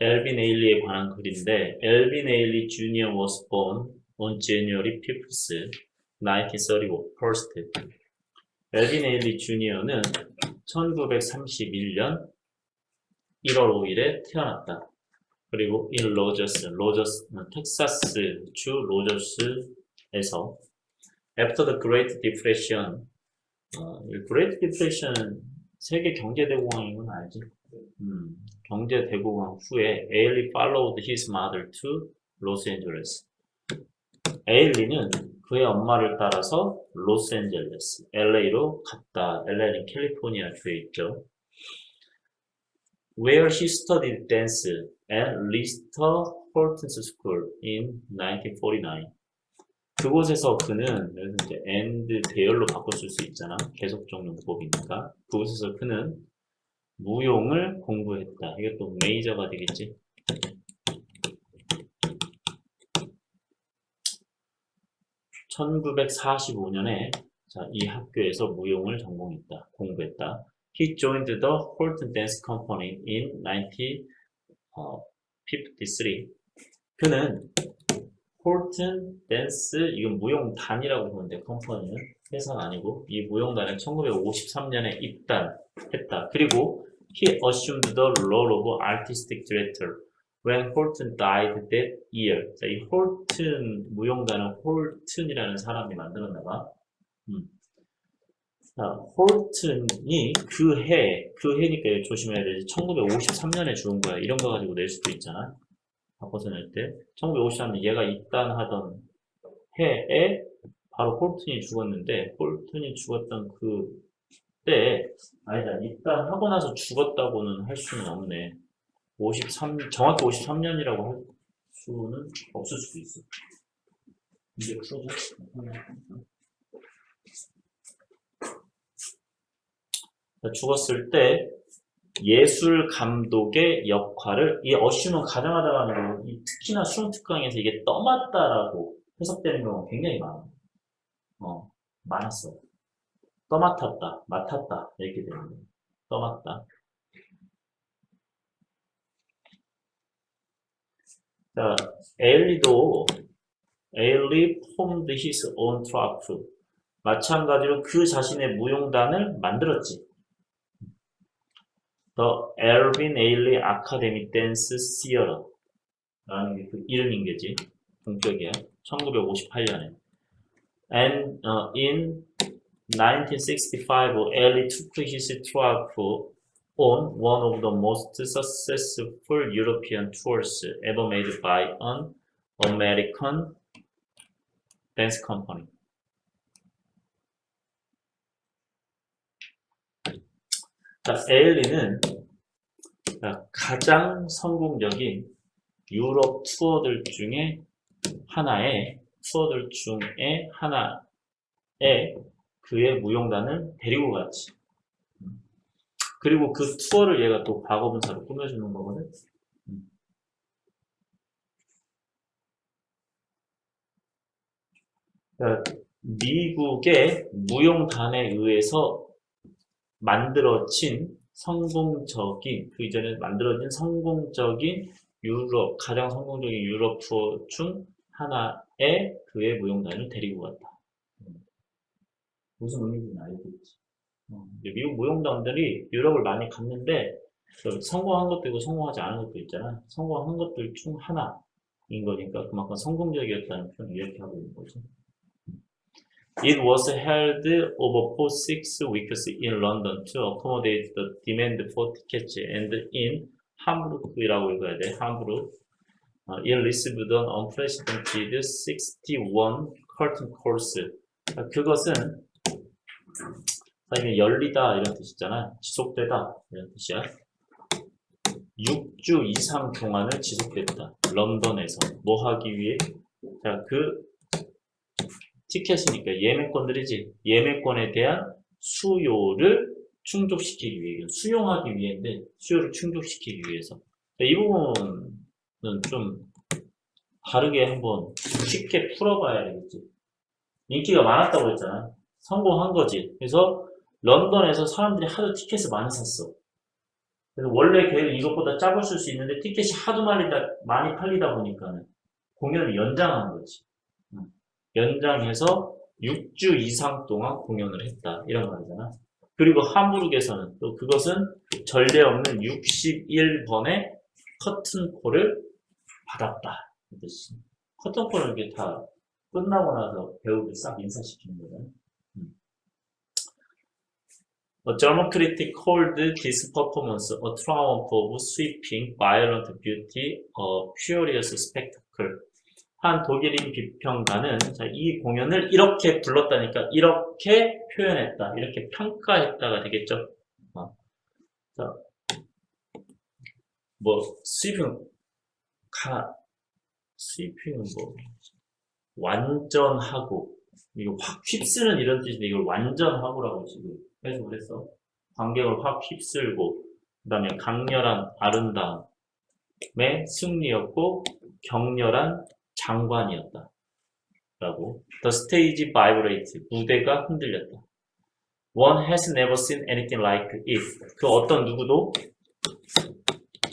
엘빈 에일리에 관한 글인데 엘빈 에일리 주니어 was born on January 5th, 1931. 엘빈 에일리 주니어는 1931년 1월 5일에 태어났다. 그리고 인 로저스, 로저스, 텍사스 주 로저스에서 After the Great Depression, 어, 이 Great Depression은 세계 경제 대공황인 건 알지? 음, 경제 대공황 후에 에일리 followed his mother to Angeles. 에일리는 그의 엄마를 따라서 로스앤젤레스, LA로 갔다. LA는 캘리포니아 주에 있죠. Where he studied dance at Lister Horton's School in 1949. 그곳에서 그는 여기서 이제 and 대열로 바꿔줄 수 있잖아. 계속 적 용법이니까. 그곳에서 그는 무용을 공부했다. 또 메이저가 되겠지. (1945년에) 자, 이 학교에서 무용을 전공했다. 공부했다. He joined the Horton Dance Company in 1953. 그는 홀튼 댄스 이건 무용단이라고 돼 컴퍼니는 회사는 아니고 이 무용단에 1953년에 입단했다. 그리고 he assumed the role of artistic director when Horton died that year. 자, 이 홀튼 무용단은 홀튼이라는 사람이 만들었나 봐. 음. 자, 홀튼이 그 해, 그 해니까 조심해야 되지. 1953년에 죽은 거야. 이런 거 가지고 낼 수도 있잖아. 바꿔서 낼 때. 1953년 얘가 입단하던 해에 바로 홀튼이 죽었는데, 홀튼이 죽었던 그 때, 아니다. 입단하고 나서 죽었다고는 할 수는 없네. 53, 정확히 53년이라고 할 수는 없을 수도 있어. 이제 풀어줘. 죽었을 때 예술 감독의 역할을 이 어쉬는 가정하다가 거 특히나 수능 특강에서 이게 떠맡다라고 해석되는 경우가 굉장히 많아. 어, 많았어. 떠맡았다, 맡았다 이렇게 되는 거예요. 떠맡다. 자, 에일리도 에일리 formed his own troupe. 마찬가지로 그 자신의 무용단을 만들었지. The Alvin Ailey Academy Dance Theater 라는 게 그 이름인 게지. 본격이야. 1958년에. And uh, in 1965, Ailey took his troupe on one of the most successful European tours ever made by an American dance company. 자, 에일리는 가장 성공적인 유럽 투어들 중에 하나의 투어들 중에 하나에 그의 무용단을 데리고 갔지. 그리고 그 투어를 얘가 또 과거분사로 꾸며주는 거거든. 미국의 무용단에 의해서 만들어진 성공적인 그 이전에 만들어진 성공적인 유럽 가장 성공적인 유럽 투어 중 하나의 그의 무용단을 데리고 갔다. 무슨 의미인지 알겠지. 어, 미국 무용단들이 유럽을 많이 갔는데 성공한 것도 있고 성공하지 않은 것도 있잖아. 성공한 것들 중 하나인 거니까 그만큼 성공적이었다는 표현 이렇게 하고 있는 거죠. It was held over for six weeks in London to accommodate the demand for tickets and in 함부르크라고 읽어야 돼. 함부르크. Uh, received an unprecedented 61 curtain. 아, 그것은 사실 열리다 이런 뜻이잖아. 지속되다 이런 뜻이야. 6주 이상 동안을 지속됐다. 런던에서 뭐 하기 위해? 자, 그 티켓이니까 예매권들이지. 예매권에 대한 수요를 충족시키기 위해, 수용하기 위해인데, 수요를 충족시키기 위해서. 이 부분은 좀 다르게 한번 쉽게 풀어봐야 되겠지. 인기가 많았다고 했잖아. 성공한 거지. 그래서 런던에서 사람들이 하도 티켓을 많이 샀어. 그래서 원래 계획 이것보다 짧을 수 있는데 티켓이 하도 말리다, 많이 팔리다 보니까는 공연을 연장한 거지. 음. 연장해서 6주 이상 동안 공연을 했다. 이런 말이잖아. 그리고 하무르에서는 또 그것은 전례 없는 61번의 커튼콜을 받았다. 커튼콜을 이렇게 다 끝나고 나서 배우들 싹 인사시키는 거잖아. 음. A German critic called this performance a triumph of sweeping, violent beauty, a furious spectacle. 한 독일인 비평가는 자, 이 공연을 이렇게 불렀다니까 이렇게 표현했다, 이렇게 평가했다가 되겠죠. 어. 자, 뭐 스위핑 가 스위핑은 뭐 완전하고 이거 확 휩쓰는 이런 뜻인데 이걸 완전 하고라고 지금 해석을 했어. 관객을 확 휩쓸고 그 다음에 강렬한 아름다움의 승리였고 격렬한 장관이었다. 라고 The stage vibrated. 무대가 흔들렸다. One has never seen anything like it. 그 어떤 누구도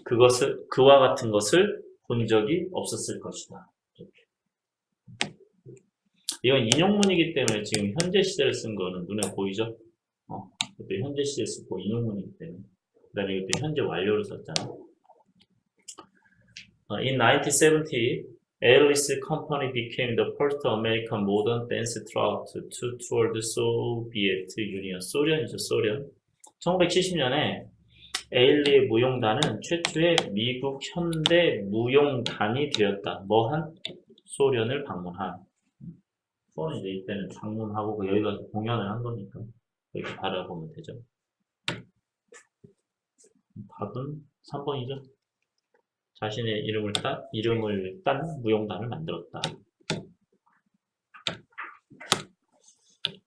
그것을 그와 같은 것을 본 적이 없었을 것이다. 이렇게. 이건 인용문이기 때문에 지금 현재 시제를 쓴 거는 눈에 보이죠? 어, 그때 현재 시제 쓰고 인용문이기 때문에. 그 다음에 이때 현재 완료를 썼잖아. 어, in 1970, Alice Company became the first American modern dance troupe to tour the Soviet Union. 소련이죠, 소련. 1970년에 에일리의 무용단은 최초의 미국 현대 무용단이 되었다. 뭐한? 소련을 방문한. 소는 이제 이때는 방문하고 그 여기 가서 공연을 한 거니까 이렇게 바라보면 되죠. 답은 3번이죠. 자신의 이름을 딴, 이름을 딴 무용단을 만들었다.